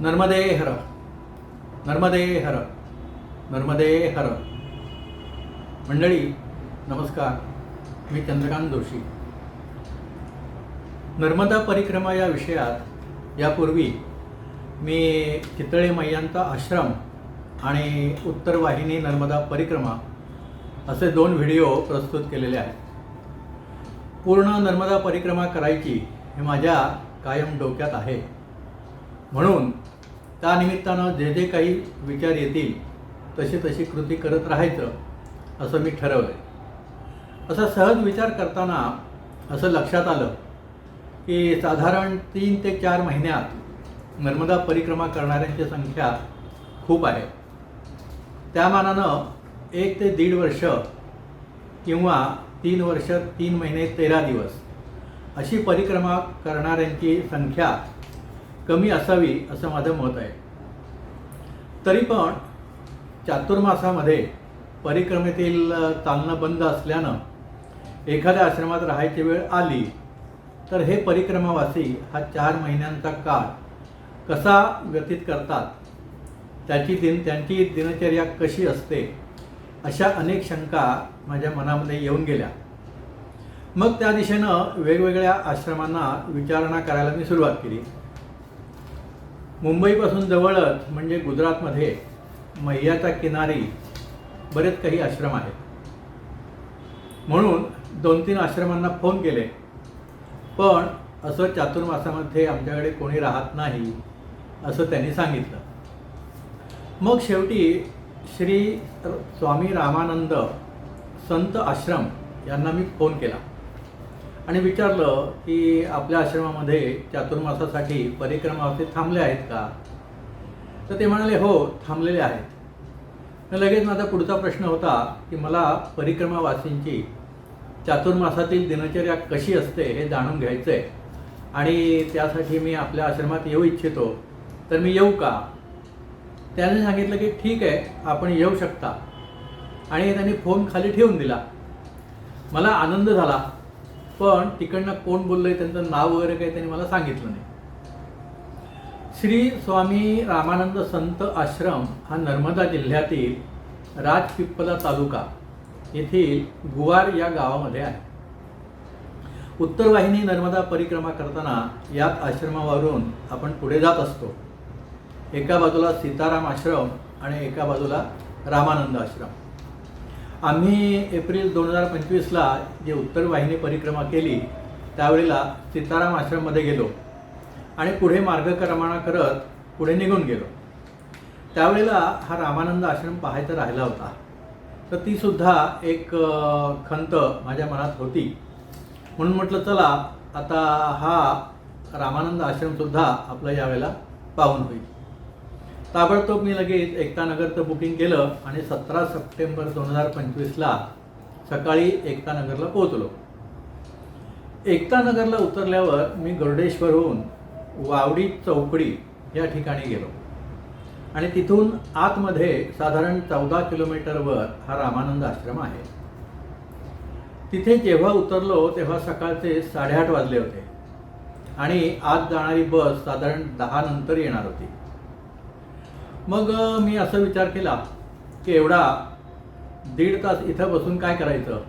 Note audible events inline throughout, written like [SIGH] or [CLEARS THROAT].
नर्मदे हर। नर्मदे हर। नर्मदे हर। मंडळी नमस्कार. मी चंद्रकांत जोशी. नर्मदा परिक्रमा या विषयात यापूर्वी मी चितळे मैयांचा आश्रम आणि उत्तर वाहिनी नर्मदा परिक्रमा असे दोन व्हिडिओ प्रस्तुत केलेले आहेत. पूर्ण नर्मदा परिक्रमा करायची हे माझ्या कायम डोक्यात आहे. म्हणून त्यानिमित्तानं जे जे काही विचार येतील तशी तशी कृती करत राहायचं असं मी ठरवलं आहे असा सहज विचार करताना असं लक्षात आलं की साधारण तीन ते चार महिन्यात नर्मदा परिक्रमा करणाऱ्यांची संख्या खूप आहे. त्या मानानं एक ते दीड वर्ष किंवा तीन वर्ष तीन महिने तेरा दिवस अशी परिक्रमा करणाऱ्यांची संख्या कमी असावी असं माझं मत आहे. तरी पण चातुर्मासामध्ये परिक्रमेतील चालणं बंद असल्यानं एखाद्या आश्रमात राहायची वेळ आली तर हे परिक्रमावासी हा चार महिन्यांचा काळ कसा व्यतीत करतात? त्याची दिन त्यांची दिनचर्या कशी असते? अशा अनेक शंका माझ्या मनामध्ये येऊन गेल्या. मग त्या दिशेनं वेगवेगळ्या आश्रमांना विचारणा करायला मी सुरुवात केली. मुंबईपासून जवळच म्हणजे गुजरातमध्ये मैयाच्या किनारी बरेच काही आश्रम आहेत. म्हणून दोन तीन आश्रमांना फोन केले. पण असं चातुर्मासामध्ये आमच्याकडे कोणी राहत नाही असं त्यांनी सांगितलं. मग शेवटी श्री स्वामी रामानंद संत आश्रम यांना मी फोन केला. आणि विचारलं की आपल्या आश्रमामध्ये चातुर्मासासाठी परिक्रमावरती थांबले आहेत का? तर ते म्हणाले हो थांबलेले आहेत. तर लगेच माझा पुढचा प्रश्न होता की मला परिक्रमावासींची चातुर्मासातील दिनचर्या कशी असते हे जाणून घ्यायचं आहे आणि त्यासाठी मी आपल्या आश्रमात येऊ इच्छितो. तर मी येऊ का? त्याने सांगितलं की ठीक आहे आपण येऊ शकता. आणि त्यांनी फोन खाली ठेवून दिला. मला आनंद झाला. पण तिकडनं कोण बोललंय त्यांचं नाव वगैरे काही त्यांनी मला सांगितलं नाही. श्री स्वामी रामानंद संत आश्रम हा नर्मदा जिल्ह्यातील राजपिप्पला तालुका येथील गुवार या गावामध्ये आहे. उत्तर वाहिनी नर्मदा परिक्रमा करताना याच आश्रमावरून आपण पुढे जात असतो. एका बाजूला सीताराम आश्रम आणि एका बाजूला रामानंद आश्रम. आम्ही एप्रिल दोन हजार पंचवीसला जे उत्तर वाहिनी परिक्रमा केली त्यावेळेला सीताराम आश्रममध्ये गेलो आणि पुढे मार्गक्रमणा करत पुढे निघून गेलो. त्यावेळेला हा रामानंद आश्रम पाहायचा राहिला होता. तर तीसुद्धा एक खंत माझ्या मनात होती. म्हणून म्हटलं चला आता हा रामानंद आश्रमसुद्धा आपला यावेळेला पाहून होईल. ताबडतोब मी लगेच एकता नगरचं बुकिंग केलं आणि सतरा सप्टेंबर दोन हजार पंचवीसला सकाळी एकता नगरला पोहोचलो. एकता नगरला उतरल्यावर मी गरुडेश्वरहून वावडी चौकडी या ठिकाणी गेलो. आणि तिथून आतमध्ये साधारण चौदा किलोमीटरवर हा रामानंद आश्रम आहे. तिथे जेव्हा उतरलो तेव्हा सकाळचे साडेआठ वाजले होते. आणि आत जाणारी बस साधारण दहा नंतर येणार होती. मग मी असा विचार केला की एवढा दीड तास इथं बसून काय करायचं?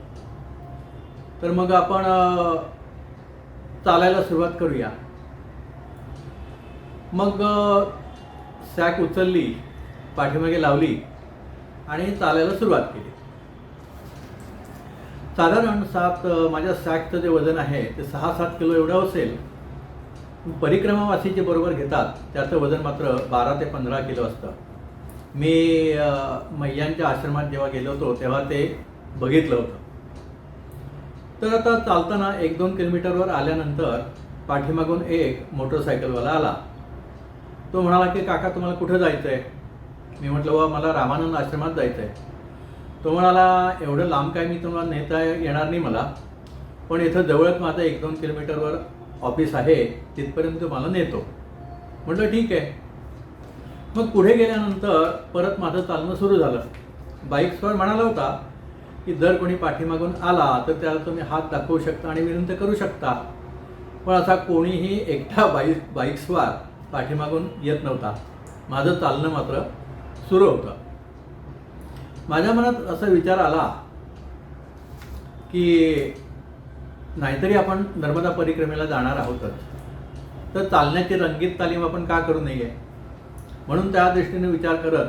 तर मग आपण चालायला सुरुवात करूया. मग सॅक उचलली पाठीमागे लावली आणि चालायला सुरुवात केली. साधारण सात माझ्या सॅकचं जे वजन आहे ते सहा सात किलो एवढं असेल परिक्रमावासी जे बरोबर घेतात त्याचं वजन मात्र बारा ते पंधरा किलो असतं. मी मैयांच्या आश्रमात जेव्हा गेलो होतो तेव्हा ते बघितलं होतं. तर आता चालताना एक दोन किलोमीटरवर आल्यानंतर पाठीमागून एक मोटरसायकलवाला आला. तो म्हणाला की काका तुम्हाला कुठं जायचं आहे मी म्हटलं बा मला रामानंद आश्रमात जायचं आहे तो म्हणाला एवढं लांब काय मी तुम्हाला नेता येणार नाही मला पण इथं जवळच माझं एक दोन किलोमीटरवर ऑफिस आहे तिथपर्यंत मला नेतो. म्हटलं ठीक आहे. मग पुढे गेल्यानंतर परत माझं चालणं सुरू झालं. बाईक्सवर म्हणाला होता की जर कोणी पाठीमागून आला तर त्याला तुम्ही हात दाखवू शकता आणि विनंती करू शकता. पण असा कोणीही एकटा बाईक स्वार पाठीमागून येत नव्हता. माझं चालणं मात्र सुरू होतं. माझ्या मनात असा विचार आला की नाहीतरी आपण नर्मदा परिक्रमेला जाणार आहोतच. तर चालण्याची रंगीत तालीम आपण का करू नये? म्हणून त्या दृष्टीने विचार करत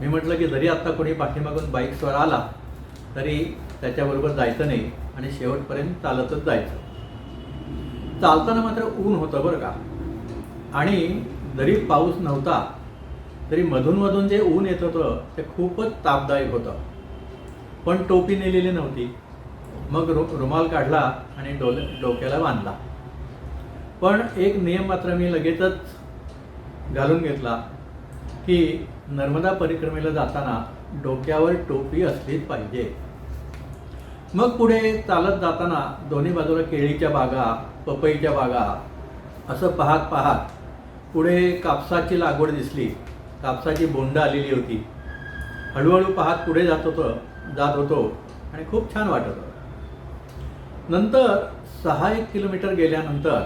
मी म्हटलं की जरी आत्ता कोणी पाठीमागून बाईक्सवर आला तरी त्याच्याबरोबर जायचं नाही आणि शेवटपर्यंत चालतच जायचं. चालताना मात्र ऊन होतं बरं का. आणि जरी पाऊस नव्हता तरी मधूनमधून जे ऊन येत होतं ते खूपच तापदायक होतं. पण टोपी नेलेली नव्हती. मग रु रुमाल काढला आणि डोले डोक्याला बांधला. पण एक नियम मात्र मी लगेचच घालून घेतला की नर्मदा परिक्रमेला जाताना डोक्यावर टोपी असलीच पाहिजे. मग पुढे चालत जाताना दोन्ही बाजूला केळीच्या बागा पपईच्या बागा असं पाहत पाहत पुढे कापसाची लागवड दिसली. कापसाची बोंड आलेली होती. हळूहळू पाहत पुढे जात होतं जात होतो आणि खूप छान वाटत होतं. नंतर सहा एक किलोमीटर गेल्यानंतर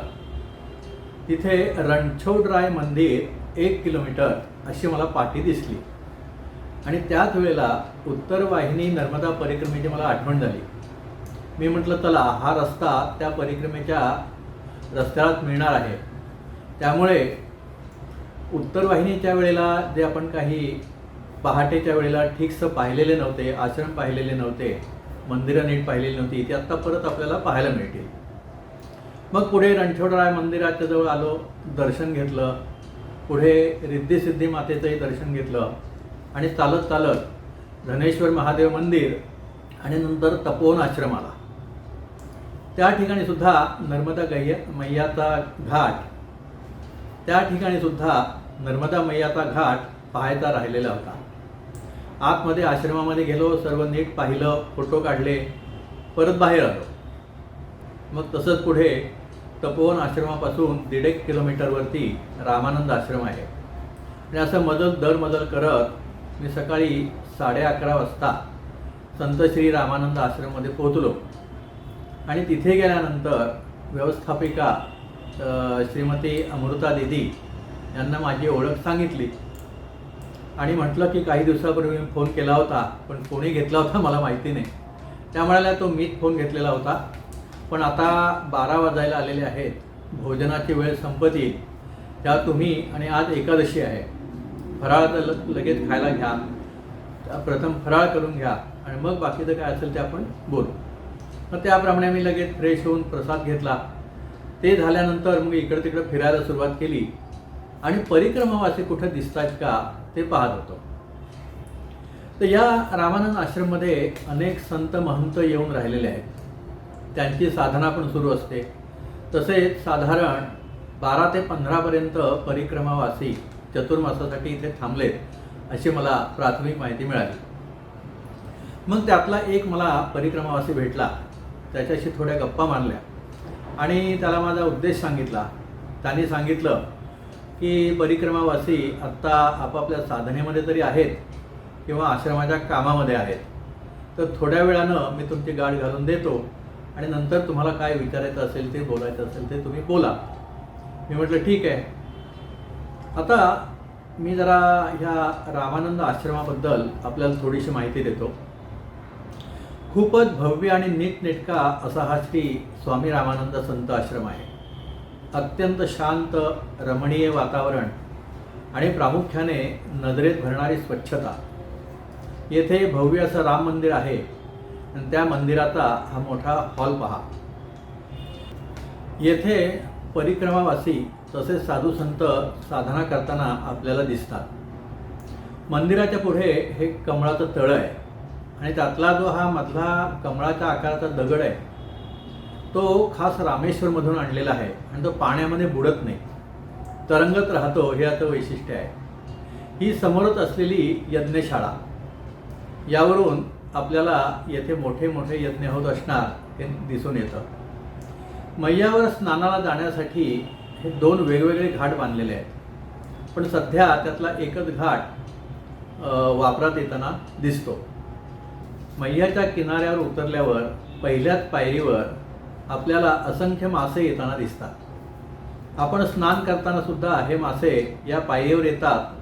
तिथे रणछोडराय मंदिर एक किलोमीटर अशी मला पाठी दिसली. आणि त्याच वेळेला उत्तर वाहिनी नर्मदा परिक्रमेची मला आठवण झाली. मी म्हटलं चला हा रस्ता त्या परिक्रमेच्या रस्त्यालाच मिळणार आहे. त्यामुळे उत्तर वाहिनीच्या वेळेला जे आपण काही पहाटेच्या वेळेला ठीकसं पाहिलेले नव्हते आचरण पाहिलेले नव्हते मंदिरं नीट पाहिलेली नव्हती. ती आत्ता परत आपल्याला पाहायला मिळतील. मग पुढे रणछोडराय मंदिराच्या जवळ आलो दर्शन घेतलं. पुढे रिद्धिसिद्धी मातेचंही दर्शन घेतलं. आणि चालत चालत धनेश्वर महादेव मंदिर आणि नंतर तपोवन आश्रम आला त्या ठिकाणी सुद्धा नर्मदा गैया मैयाचा घाट त्या ठिकाणी सुद्धा नर्मदा मैयाचा घाट पाहायचा राहिलेला होता. आतमध्ये आश्रमामध्ये गेलो सर्व नीट पाहिलं फोटो काढले परत बाहेर आलो. मग तसंच पुढे तपोवन आश्रमापासून दीड एक किलोमीटरवरती रामानंद आश्रम आहे. आणि असं मदल दर मदल करत मी सकाळी साडे अकरा वाजता संत श्री रामानंद आश्रममध्ये पोहोचलो. आणि तिथे गेल्यानंतर व्यवस्थापिका श्रीमती अमृता दिदी यांना माझी ओळख सांगितली. आणि म्हटलं की काही दिवसापूर्वी मी फोन केला होता पण कोणी घेतला होता मला माहिती नाही. त्या म्हणाल्या तो मीच फोन घेतलेला होता. पण आता बारा वाजायला आलेले आहेत. भोजनाची वेळ संपत येईल. त्या तुम्ही आणि आज एकादशी आहे. फराळ तर लगेच खायला घ्या. प्रथम फराळ करून घ्या आणि मग बाकीचं काय असेल ते आपण बोलू. मग त्याप्रमाणे मी लगेच फ्रेश होऊन प्रसाद घेतला. ते झाल्यानंतर मग इकडं तिकडं फिरायला सुरुवात केली. आणि परिक्रमावासी कुठं दिसत आहेत का? ते पाहत होतो. तर या रामानंद आश्रममध्ये अनेक संत महंत येऊन राहिलेले आहेत. त्यांची साधना पण सुरू असते. तसेच साधारण बारा ते पंधरापर्यंत परिक्रमावासी चतुर्मासासाठी इथे थांबलेत अशी मला प्राथमिक माहिती मिळाली. मग त्यातला एक मला परिक्रमावासी भेटला. त्याच्याशी थोड्या गप्पा मारल्या आणि त्याला माझा उद्देश सांगितला. त्यांनी सांगितलं की परिक्रमावासी आत्ता आपापल्या साधनेमध्ये तरी आहेत किंवा आश्रमाच्या कामामध्ये आहेत. तर थोड्या वेळानं मी तुमची गाठ घालून देतो आणि नंतर तुम्हाला काय विचारायचं असेल ते बोलायचं असेल ते तुम्ही बोला. मी म्हटलं ठीक आहे. आता मी जरा ह्या रामानंद आश्रमाबद्दल आपल्याला थोडीशी माहिती देतो. खूपच भव्य आणि नीटनेटका असा हा श्री स्वामी रामानंद संत आश्रम आहे. अत्यंत शांत रमणीय वातावरण आणि प्रामुख्याने नजरेत भरणारी स्वच्छता. येथे भव्य असं राम मंदिर आहे आणि त्या मंदिराचा हा मोठा हॉल पहा. येथे परिक्रमावासी तसेच साधू संत साधना करताना आपल्याला दिसतात. मंदिराच्या पुढे हे कमळाचं तळं आहे आणि त्यातला जो हा मधला कमळाच्या आकाराचा दगड आहे तो खास रामेश्वरमधून आणलेला आहे आणि तो पाण्यामध्ये बुडत नाही. तरंगत राहतो हे आता वैशिष्ट्य आहे. ही समोरच असलेली यज्ञशाळा. यावरून आपल्याला येथे मोठे मोठे यज्ञ होत असणार हे दिसून येतं. मैयावर स्नानाला जाण्यासाठी हे दोन वेगवेगळे घाट बांधलेले आहेत. पण सध्या त्यातला एकच घाट वापरात येताना दिसतो. मैयाच्या किनाऱ्यावर उतरल्यावर पहिल्याच पायरीवर आपल्याला असंख्य मासे येताना दिसतात. आपण स्नान करताना सुद्धा हे मासे या पायरीवर येतात.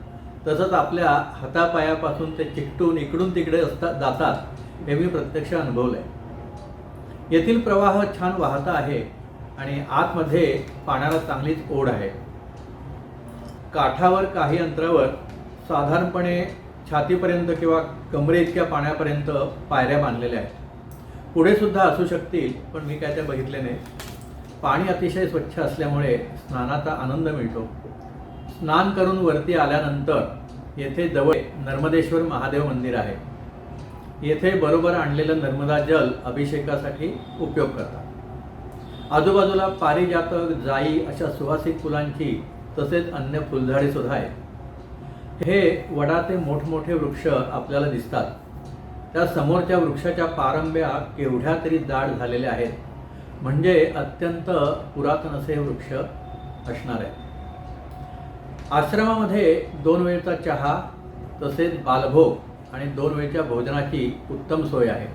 तसंच आपल्या हातापायापासून ते चिकटून इकडून तिकडे असतात जातात हे मी प्रत्यक्ष अनुभवलं आहे येथील प्रवाह छान वाहता आहे आणि आतमध्ये पाण्याला चांगलीच ओढ आहे. काठावर काही अंतरावर साधारणपणे छातीपर्यंत किंवा कमरे इतक्या पाण्यापर्यंत पायऱ्या बांधलेल्या आहेत. पुढे सुद्धा असू शकतील पण मी काय त्या बघितले नाही. पाणी अतिशय स्वच्छ असल्यामुळे स्नानाचा आनंद मिळतो. स्नान करून वरती आल्यानंतर येथे जवळ नर्मदेश्वर महादेव मंदिर आहे. येथे बरोबर आणलेलं नर्मदा जल अभिषेकासाठी उपयोग करतात. आजूबाजूला पारिजातक जाई अशा सुवासिक फुलांची तसेच अन्य फुलझाडे सुद्धा आहेत. हे वडाचे मोठमोठे वृक्ष आपल्याला दिसतात. त्या समोरच्या वृक्षाच्या पारंब्या केवढ्या तरी जाड झालेल्या आहेत. म्हणजे अत्यंत पुरातन असे वृक्ष असणार आहे आश्रमामध्ये दोन वेळचा चहा तसेच बालभोग आणि दोन वेळच्या भोजनाची उत्तम सोय आहे.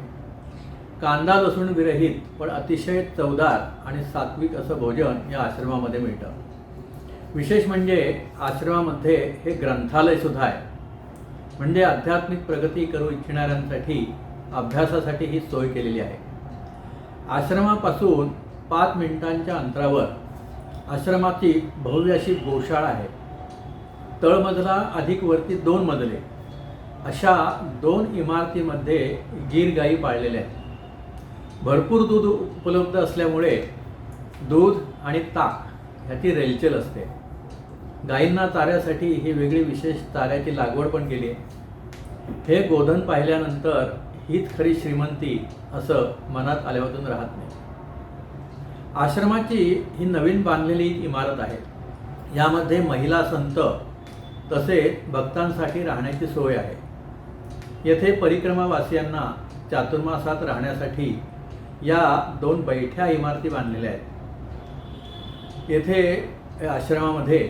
कांदा लसूण विरहित पण अतिशय चवदार आणि सात्विक असं भोजन या आश्रमामध्ये मिळतं. विशेष म्हणजे आश्रमामध्ये हे ग्रंथालय सुद्धा आहे. म्हणजे आध्यात्मिक प्रगती करू इच्छिणाऱ्यांसाठी अभ्यासासाठी ही सोय केलेली आहे. आश्रमापासून पाच मिनिटांच्या अंतरावर आश्रमाची भव्य अशी गोशाळा आहे. तळमजला अधिक वरती दोन मजले. अशा दोन इमारतीमध्ये गीर गाई पाळलेल्या आहेत. भरपूर दूध उपलब्ध असल्यामुळे दूध आणि ताक ह्याची रेलचेल असते. गायींना चाऱ्यासाठी ही वेगळी विशेष चाऱ्याची लागवड पण केली आहे. हे गोधन पाहिल्यानंतर हीच खरी श्रीमंती असं मनात आल्यावरून राहत नाही. आश्रमाची ही नवीन बांधलेली इमारत आहे. यामध्ये महिला संत तसेच भक्तांसाठी राहण्याची सोय आहे. येथे परिक्रमावासियांना चातुर्मासात राहण्यासाठी या दोन बैठ्या इमारती बांधलेल्या आहेत. येथे आश्रमामध्ये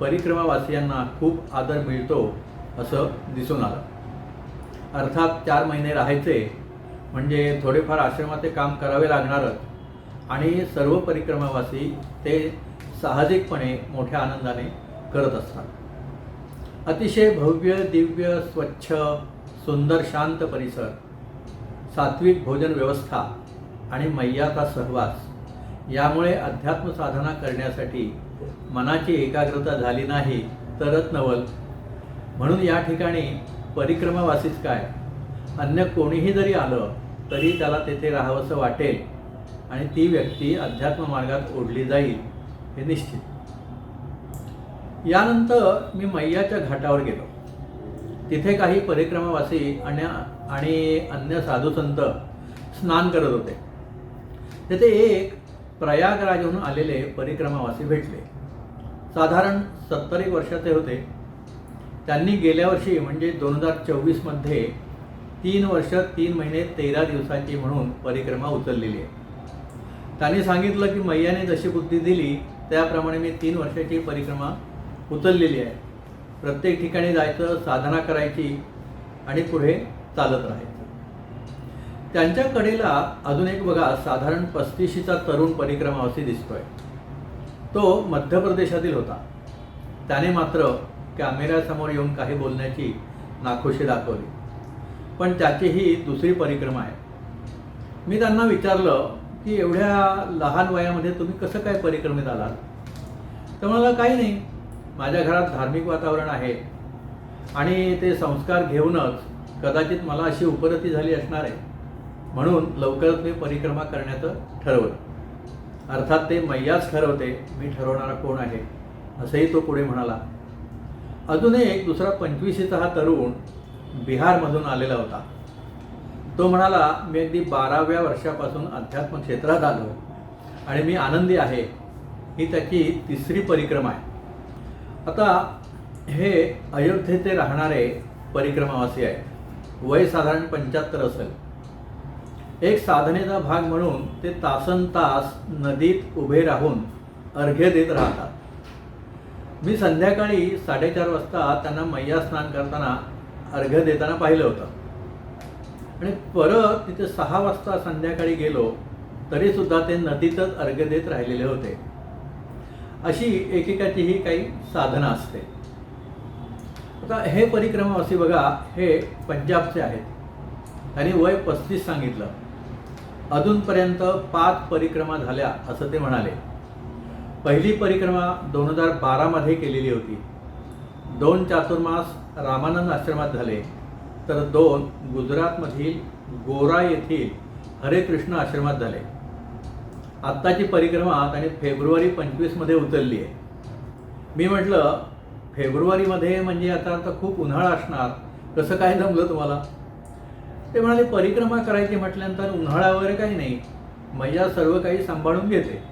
परिक्रमावासियांना खूप आदर मिळतो असं दिसून आलं. अर्थात चार महिने राहायचे म्हणजे थोडेफार आश्रमाचे काम करावे लागणारच आणि सर्व परिक्रमावासी ते साहजिकपणे मोठ्या आनंदाने करत असतात. अतिशय भव्य दिव्य स्वच्छ सुंदर शांत परिसर सात्विक भोजन व्यवस्था आणि मैयाचा सहवास यामुळे अध्यात्म साधना करण्यासाठी मनाची एकाग्रता झाली नाही तरच नवल. म्हणून या ठिकाणी परिक्रमावासीच काय? अन्य कोणीही जरी आलं तरी त्याला तेथे राहावंसं वाटेल आणि ती व्यक्ती अध्यात्म मार्गात ओढली जाईल हे निश्चित. यानंतर मी मैयाच्या घाटावर गेलो. तिथे काही परिक्रमावासी आणि आणि अन्य साधुसंत स्नान करत होते. तेथे एक प्रयागराजहून आलेले परिक्रमावासी भेटले. साधारण सत्तर एक वर्षाचे होते. त्यांनी गेल्या वर्षी म्हणजे दोन हजार चोवीसमध्ये तीन वर्ष तीन महिने तेरा दिवसाची म्हणून परिक्रमा उचललेली आहे. त्यांनी सांगितलं की मैयाने जशी बुद्धी दिली त्याप्रमाणे मी तीन वर्षाची परिक्रमा उचललेली आहे. प्रत्येक ठिकाणी जायचं साधना करायची आणि पुढे चालत राहायचं. त्यांच्या कडेला अजून एक बघा साधारण पस्तीशीचा तरुण परिक्रमावासी दिसतोय. तो मध्य प्रदेशातील होता. त्याने मात्र कॅमेऱ्यासमोर येऊन काही बोलण्याची नाखुशी दाखवली. पण त्याची ही दुसरी परिक्रमा आहे. मी त्यांना विचारलं की एवढ्या लहान वयामध्ये तुम्ही कसं काय परिक्रमेत आलात? तर मला काही नाही. माझ्या घरात धार्मिक वातावरण आहे आणि ते संस्कार घेऊनच कदाचित मला अशी उपरती झाली असणार आहे. म्हणून लवकरच मी परिक्रमा करण्याचं ठरवलं. अर्थात ते मैयाच ठरवते मी ठरवणारा कोण आहे? असंही तो पुढे म्हणाला. अजून एक दुसरा पंचवीसीचा हा तरुण बिहारमधून आलेला होता. तो म्हणाला मी अगदी बाराव्या वर्षापासून अध्यात्म क्षेत्रात आलो आणि मी आनंदी आहे. ही त्याची तिसरी परिक्रमा आहे. आता हे अयोध्येचे राहणारे परिक्रमावासी आहेत. वय साधारण पंच्याहत्तर असेल. एक साधनेचा भाग म्हणून ते तासन तास नदीत उभे राहून अर्घ्य देत राहतात. मी संध्याकाळी साडेचार वाजता त्यांना मैया स्नान करताना अर्घ्य देताना पाहिलं होतं. आणि परत तिथे सहा वाजता संध्याकाळी गेलो तरीसुद्धा ते नदीतच अर्घ्य देत राहिलेले होते. अशी एकेकाची ही काही साधनं असते. आता हे परिक्रमावासी बघा हे पंजाबचे आहेत. त्यांनी वय पस्तीस सांगितलं. अजूनपर्यंत पाच परिक्रमा झाल्या असं ते म्हणाले. पहिली परिक्रमा दोन हजार बारामध्ये केलेली होती. दोन चातुर्मास रामानंद आश्रमात झाले. तर दोन गुजरातमधील गोरा येथील हरे कृष्ण आश्रमात झाले. आत्ताची परिक्रमा त्याने फेब्रुवारी पंचवीसमध्ये उचलली आहे. मी म्हटलं फेब्रुवारीमध्ये म्हणजे आता आता खूप उन्हाळा असणार. कसं काय जमलं तुम्हाला? ते म्हणाले परिक्रमा करायची म्हटल्यानंतर उन्हाळा वगैरे काही नाही. मैया सर्व काही सांभाळून घेते.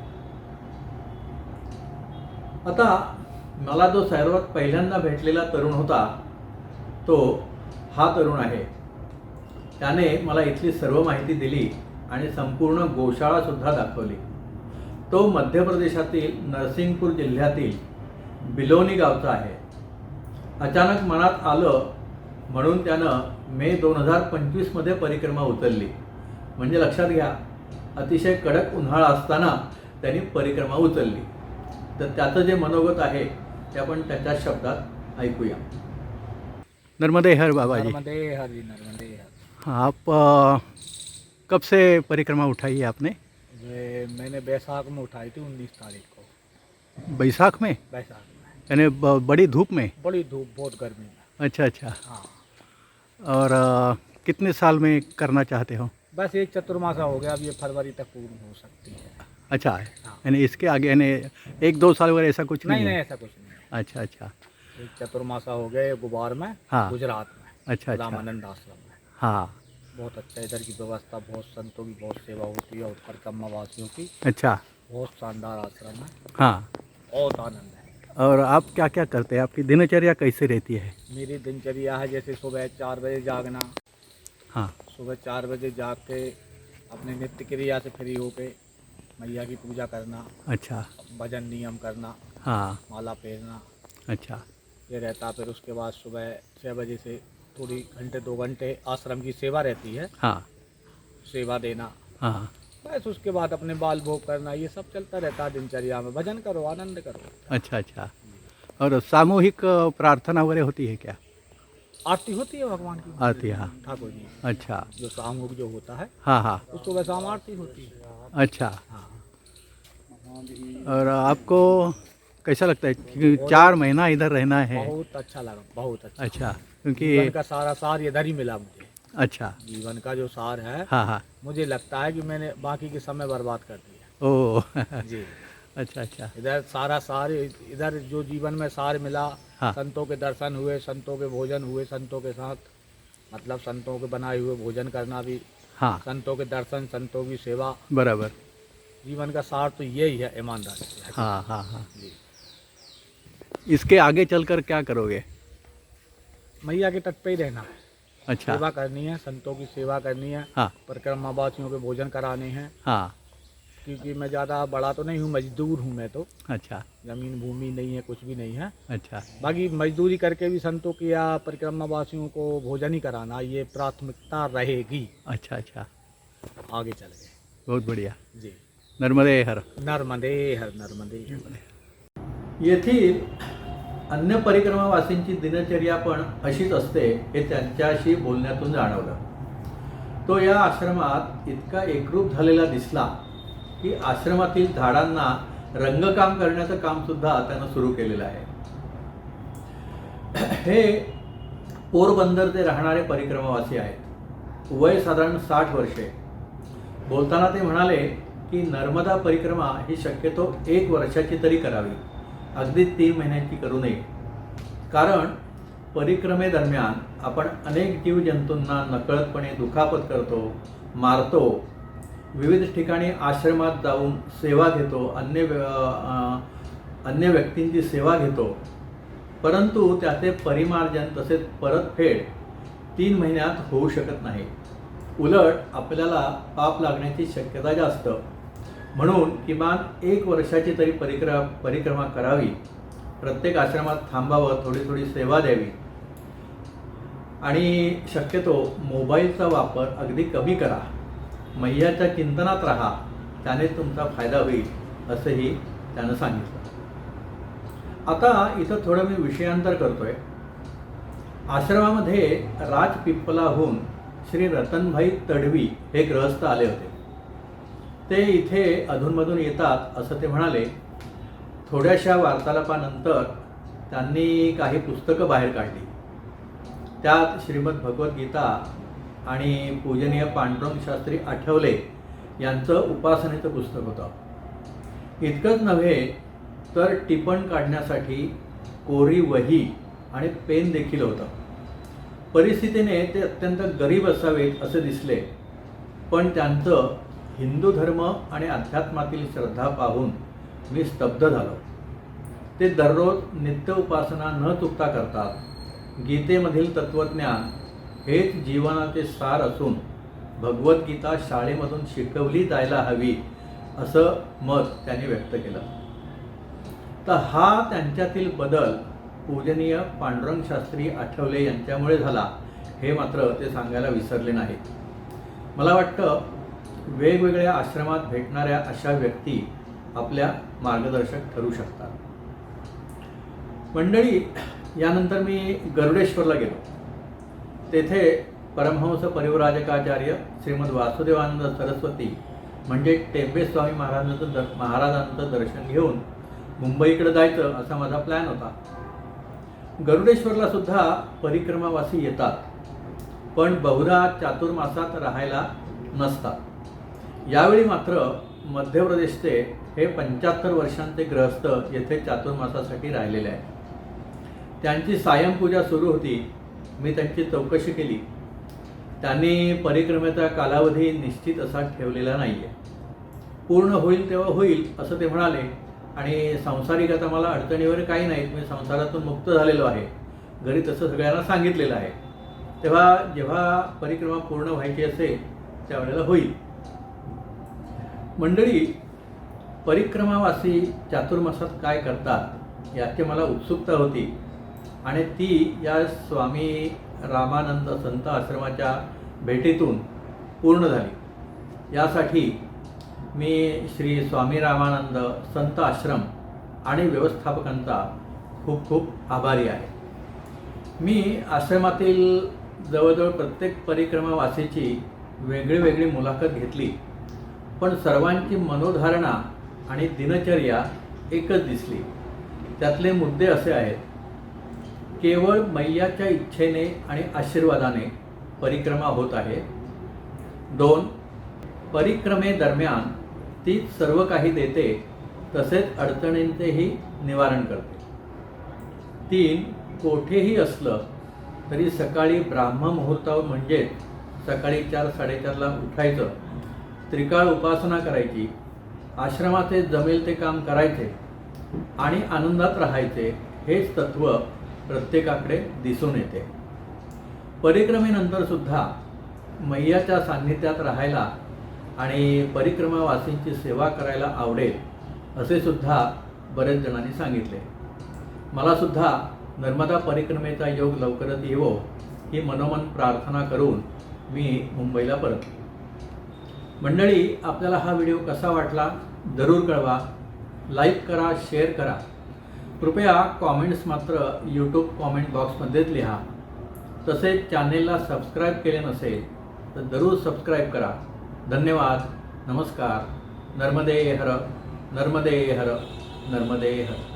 आता मला जो सर्वात पहिल्यांदा भेटलेला तरुण होता तो हा तरुण आहे. त्याने मला इथली सर्व माहिती दिली आणि संपूर्ण गोशाळा सुद्धा दाखवली. तो मध्य प्रदेशातील नरसिंगपूर जिल्ह्यातील बिलोनी गावचा आहे. अचानक मनात आलं म्हणून त्यानं मे दोन हजार पंचवीसमध्ये परिक्रमा उचलली. म्हणजे लक्षात घ्या अतिशय कडक उन्हाळा असताना त्यांनी परिक्रमा उचलली. तर त्याचं जे मनोगत आहे ते आपण त्याच्या शब्दात ऐकूया. नर्मदे हर बाबा जी नर्मदे हर जी नर्मदे हर आप कब से परिक्रमा उठाई है आपने? मैंने बैसाख में उठाई थी उन्नीस तारीख को। बैसाख में? बैसाख में। यानी बड़ी धूप में? बड़ी धूप बहुत गर्मी में। अच्छा अच्छा। हाँ। और अ, कितने साल में करना चाहते हो? बस एक चतुर्मासा हो गया अब ये फरवरी तक पूर्ण हो सकती है। अच्छा है। यानी इसके आगे यानी एक दो साल वगैरह ऐसा कुछ नहीं, नहीं नहीं ऐसा कुछ नहीं अच्छा अच्छा। एक चतुर्मासा हो गया गुबार में हाँ। गुजरात में अच्छा अच्छा। रामानंद आश्रम में। हाँ। बहुत अच्छा इधर की व्यवस्था बहुत संतों की बहुत सेवा होती है और परिक्रमा वासियों की। अच्छा। बहुत शानदार आश्रम है। हाँ। बहुत आनंद। और आप क्या क्या करते हैं? आपकी दिनचर्या कैसे रहती है? मेरी दिनचर्या है जैसे सुबह चार बजे जागना हाँ। सुबह चार बजे जाग के अपने नित्य क्रिया से फ्री होके मैया की पूजा करना अच्छा। भजन नियम करना हाँ। माला फेरना अच्छा। ये रहता फिर उसके बाद सुबह छः बजे से थोड़ी घंटे दो घंटे आश्रम की सेवा रहती है। हाँ। सेवा देना। हाँ। बस उसके बाद अपने बाल भोग करना ये सब चलता रहता है दिनचर्या में। भजन करो आनंद करो। अच्छा अच्छा। और सामूहिक प्रार्थना वगैरह होती है क्या? आरती होती है भगवान की। आरती, हाँ। ठाकुर जी। अच्छा। जो सामूहिक जो होता है हाँ हाँ। उस सुबह शाम आरती होती है। अच्छा। हाँ। और आपको कैसा लगता है कि चार महीना इधर रहना है? बहुत अच्छा लगा बहुत अच्छा। अच्छा क्योंकि का सारा सार इधर ही मिला मुझे। अच्छा। जीवन का जो सार है हाँ हाँ। मुझे लगता है कि मैंने बाकी के समय बर्बाद कर दिया। ओ। जी। अच्छा अच्छा। इधर सारा सार इधर जो जीवन में सार मिला हाँ। संतों के दर्शन हुए संतों के भोजन हुए संतों के साथ मतलब संतों के बनाए हुए भोजन करना भी हाँ। संतों के दर्शन संतों की सेवा। बराबर। जीवन का सार तो यही है ईमानदारी। हाँ हाँ हाँ। जी। इसके आगे चलकर क्या करोगे? मैया के तट पे ही रहना है। अच्छा। सेवा करनी है संतों की सेवा करनी है हाँ। परिक्रमा वासियों के भोजन कराने हैं। हाँ। क्योंकि मैं ज़्यादा बड़ा तो नहीं हूँ मजदूर हूँ मैं तो। अच्छा। ज़मीन भूमि नहीं है कुछ भी नहीं है। अच्छा। बाकी मजदूरी करके भी संतों की या परिक्रमा वासियों को भोजन ही कराना ये प्राथमिकता रहेगी। अच्छा अच्छा। आगे चल गए। बहुत बढ़िया। जी। नर्मदे हर। नर्मदे हर नर्मदे हर। येथील अन्य परिक्रमावासींची दिनचर्या पण अशीच असते हे त्यांच्याशी बोलण्यातून जाणवलं. तो या आश्रमात इतका एकरूप झालेला दिसला की आश्रमातील झाडांना रंगकाम करण्याचं काम सुद्धा त्यानं सुरू केलेलं आहे. [CLEARS THROAT] हे पोरबंदरचे राहणारे परिक्रमावासी आहेत. वय साधारण साठ वर्षे. बोलताना ते म्हणाले की नर्मदा परिक्रमा ही शक्यतो एक वर्षाची तरी करावी. अगदी तीन महिन्यांची करू नये. कारण परिक्रमेदरम्यान आपण अनेक जीवजंतूंना नकळतपणे दुखापत करतो मारतो विविध ठिकाणी आश्रमात जाऊन सेवा घेतो अन्य व्य- अन्य व्यक्तींची सेवा घेतो. परंतु त्याचे परिमार्जन तसेच परतफेड तीन महिन्यात होऊ शकत नाही. उलट आपल्याला पाप लागण्याची शक्यता जास्त. म्हणून किमान एक वर्षाची तरी परिक्रमा परिक्रमा करावी. प्रत्येक आश्रमात थांबावं थोडी थोडी सेवा द्यावी. आणि शक्यतो मोबाईलचा वापर अगदी कमी करा. मैयाच्या चिंतनात राहा. त्याने तुमचा फायदा होईल असंही त्यानं सांगितलं. आता इथं थोडं मी विषयांतर करतोय. आश्रमामध्ये राजपिप्पलाहून श्री रतनभाई तडवी हे ग्रहस्थ आले होते. ते इथे अधूनमधून येतात असं ते म्हणाले. थोड्याशा वार्तालापानंतर त्यांनी काही पुस्तकं बाहेर काढली. त्यात श्रीमद भगवद्गीता आणि पूजनीय पांडुरंग शास्त्री आठवले यांचं उपासनेचं पुस्तक होतं. इतकंच नव्हे तर टिपण काढण्यासाठी कोरी वही आणि पेन देखील होतं. परिस्थितीने ते अत्यंत गरीब असावेत असे दिसले. पण त्यांचं हिंदू धर्म आणि अध्यात्मातील श्रद्धा पाहून मी स्तब्ध झालो. ते दररोज नित्य उपासना न चुकता करतात. गीतेमधील तत्त्वज्ञान हेच जीवनाचे सार असून भगवद्गीता शाळेमधून शिकवली जायला हवी असं मत त्यांनी व्यक्त केलं. तर हा त्यांच्यातील बदल पूजनीय पांडुरंग शास्त्री आठवले यांच्यामुळे झाला हे मात्र ते सांगायला विसरले नाहीत. मला वाटतं वेगवेगळ्या आश्रमात भेटणाऱ्या अशा व्यक्ती आपल्या मार्गदर्शक ठरू शकतात. मंडळी यानंतर मी गरुडेश्वरला गेलो. तेथे परमहंस परिवराजकाचार्य श्रीमद वासुदेवानंद सरस्वती म्हणजे टेंबे स्वामी महाराजांचं दर महाराजांचं दर्शन घेऊन मुंबईकडे जायचं असा माझा प्लॅन होता. गरुडेश्वरला सुद्धा परिक्रमावासी येतात पण बहुधा चातुर्मासात राहायला नसतात. यावेळी मात्र मध्य प्रदेशचे हे पंच्याहत्तर वर्षांचे ग्रहस्थ येथे चातुर्मासासाठी राहिलेले आहेत. त्यांची सायंपूजा सुरू होती. मी त्यांची चौकशी केली. त्यांनी परिक्रमेचा कालावधी निश्चित असा ठेवलेला नाही आहे पूर्ण होईल तेव्हा होईल असं ते म्हणाले. आणि सांसारिक आता मला अडचणीवर काही नाहीत. मी संसारातून मुक्त झालेलो आहे. घरी तसं सगळ्यांना सांगितलेलं आहे. तेव्हा जेव्हा परिक्रमा पूर्ण व्हायची असेल त्यावेळेला होईल. मंडळी परिक्रमावासी चातुर्मासात काय करतात याची मला उत्सुकता होती. आणि ती या स्वामी रामानंद संत आश्रमाच्या भेटीतून पूर्ण झाली. यासाठी मी श्री स्वामी रामानंद संत आश्रम आणि व्यवस्थापकांचा खूप खूप आभारी आहे. मी आश्रमातील जवळजवळ प्रत्येक परिक्रमावासीची वेगळी वेगळी मुलाखत घेतली. पण सर्वांची मनोधारणा आणि दिनचर्या एकच दिसली. त्यातले मुद्दे असे आहेत. केवळ मैयाच्या इच्छेने आणि आशीर्वादाने परिक्रमा होत आहे. दोन परिक्रमेदरम्यान ती सर्व काही देते तसेच अडचणींचेही निवारण करते. तीन कोठेही असलं तरी सकाळी ब्राह्ममुहूर्तावर म्हणजेच सकाळी चार साडेचारला उठायचं. त्रिकाळ उपासना करायची आश्रमाचे जमेल ते काम करायचे आणि आनंदात राहायचे हेच तत्व प्रत्येकाकडे दिसून येते. परिक्रमेनंतर सुद्धा मैयाच्या सान्निध्यात राहायला आणि परिक्रमावासींची सेवा करायला आवडेल असे सुद्धा बरेच जणांनी सांगितले. मला सुद्धा नर्मदा परिक्रमेचा योग लवकरच येवो ही मनोमन प्रार्थना करून मी मुंबईला परतलो. मंडळी आपल्याला हा व्हिडिओ कसा वाटला जरूर कळवा. लाईक करा शेअर करा. कृपया कॉमेंट्स मात्र यूट्यूब कॉमेंट बॉक्समध्येच लिहा. तसेच चॅनेलला सबस्क्राईब केले नसेल तर जरूर सबस्क्राईब करा. धन्यवाद. नमस्कार. नर्मदे हर. नर्मदे हर. नर्मदे हर.